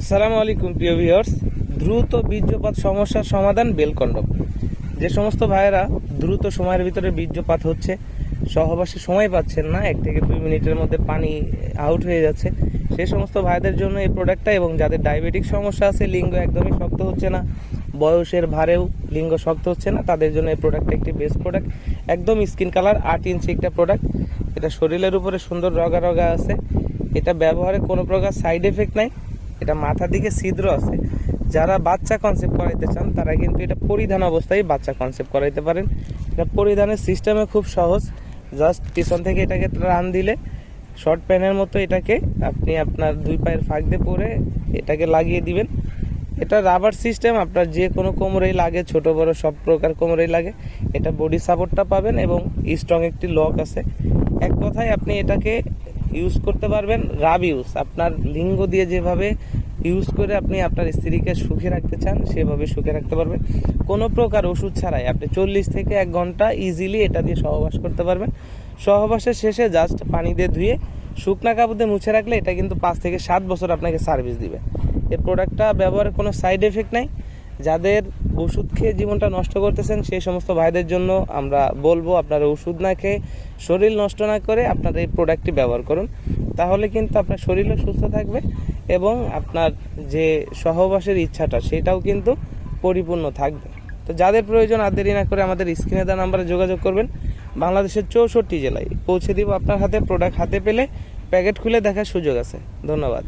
আসসালামু আলাইকুম, প্রিয় ভিউয়ার্স। দ্রুত বীর্যপাত সমস্যার সমাধান বেলকন্ডম। যে সমস্ত ভাইয়েরা দ্রুত সময়ের ভিতরে বীর্যপাত হচ্ছে, সহবাসে সময় পাচ্ছেন না, এক থেকে দুই মিনিটের মধ্যে পানি আউট হয়ে যাচ্ছে সেই সমস্ত ভাইদের জন্য এই প্রোডাক্টটা এবং যাদের ডায়াবেটিক সমস্যা আছে, লিঙ্গ একদমই শক্ত হচ্ছে না, বয়সের ভারেও লিঙ্গ শক্ত হচ্ছে না, তাদের জন্য এই প্রোডাক্টটা একটি বেস্ট প্রোডাক্ট একদম স্কিন কালার আট ইঞ্চি একটা প্রোডাক্ট এটা শরীরের উপরে সুন্দর রগা রগা আছে, এটা ব্যবহারে কোনো প্রকার সাইড এফেক্ট নাই এটা মাথার দিকে ছিদ্র আছে। যারা বাচ্চা কনসেপ্ট করাইতে চান, তারা কিন্তু এটা পরিধান অবস্থায় বাচ্চা কনসেপ্ট করাইতে পারেন। এটা পরিধানের সিস্টেমে খুব সহজ। জাস্ট পিছন থেকে এটাকে রান দিলে শর্ট প্যানের মতো এটাকে আপনি আপনার দুই পায়ের ফাঁক দিয়ে পরে এটাকে লাগিয়ে দিবেন। এটা রাবার সিস্টেম আপনার যে কোনো কোমরেই লাগে, ছোট, বড়, সব প্রকার কোমরেই লাগে। এটা বডি সাপোর্টটা পাবেন এবং স্ট্রং একটি লক আছে। এক কথায় আপনি এটাকে ইউজ করতে পারবেন রাব ইউজ আপনার লিঙ্গ দিয়ে যেভাবে ইউজ করে আপনি আপনার স্ত্রীকে সুখে রাখতে চান, সেভাবে সুখে রাখতে পারবেন। কোনো প্রকার ওষুধ ছাড়াই আপনি চল্লিশ থেকে এক ঘণ্টা ইজিলি এটা দিয়ে সহবাস করতে পারবেন। সহবাসের শেষে জাস্ট পানি দিয়ে ধুয়ে শুকনা কাপড় দিয়ে মুছে রাখলে এটা কিন্তু পাঁচ থেকে সাত বছর আপনাকে সার্ভিস দিবে। এই প্রোডাক্টটা ব্যবহারের কোনো সাইড এফেক্ট নাই। যাদের ওষুধ খেয়ে জীবনটা নষ্ট করতেছেন, সেই সমস্ত ভাইদের জন্য আমরা বলব, আপনারা ওষুধ না খেয়ে শরীর নষ্ট না করে আপনারা এই প্রোডাক্টটি ব্যবহার করুন। তাহলে কিন্তু আপনার শরীরও সুস্থ থাকবে এবং আপনার যে সহবাসের ইচ্ছাটা, সেটাও কিন্তু পরিপূর্ণ থাকবে। তো যাদের প্রয়োজন আর দেরি না করে আমাদের স্ক্রিনে দেওয়া নাম্বারে যোগাযোগ করবেন। বাংলাদেশের চৌষট্টি জেলায় পৌঁছে দিব আপনার হাতে প্রোডাক্ট হাতে পেলে প্যাকেট খুলে দেখার সুযোগ আছে। ধন্যবাদ।